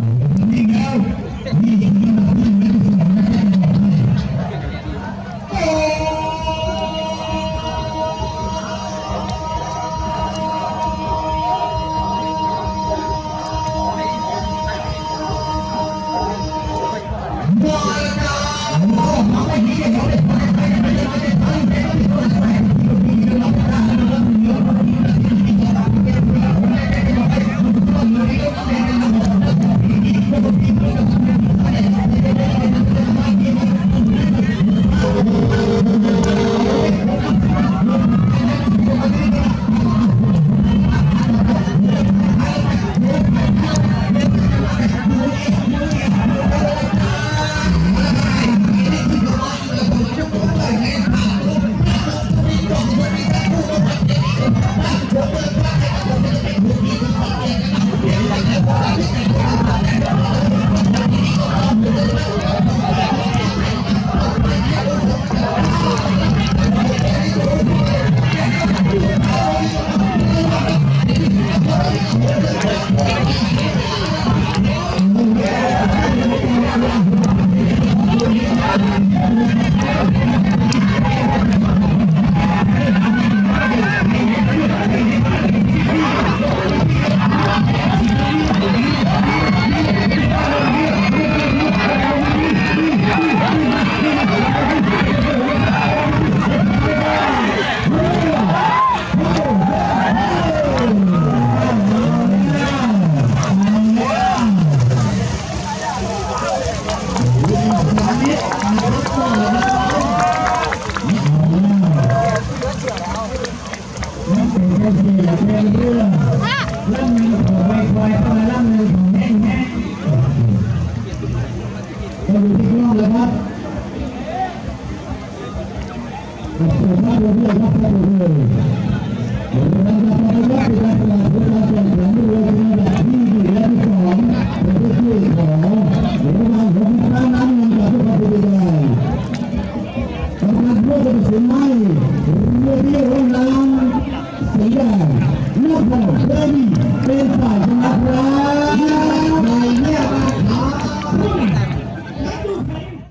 Legal! ไม่ดีอย่าเพีงเรื่องล่ำหนึ่งผมไปคอยเข้ามาล่ำหนึ่งผมแห้งแห้งเราอยู่ที่กล้องเลยครับขอบคุณมากเลยครับขอบคุณเลยเดี๋ยวเราจะไปดูว่าเป็นอะไรเราจะไปดูว่าเป็นอะไรที่ดีและที่สองเป็นที่ที่ของเดี๋ยวเราจะไปดูน้ำเงินกับพวกเราไปดูกันทำการพูดจะเป็นสิ่งใหม่เรื่องที่ร้อนแรง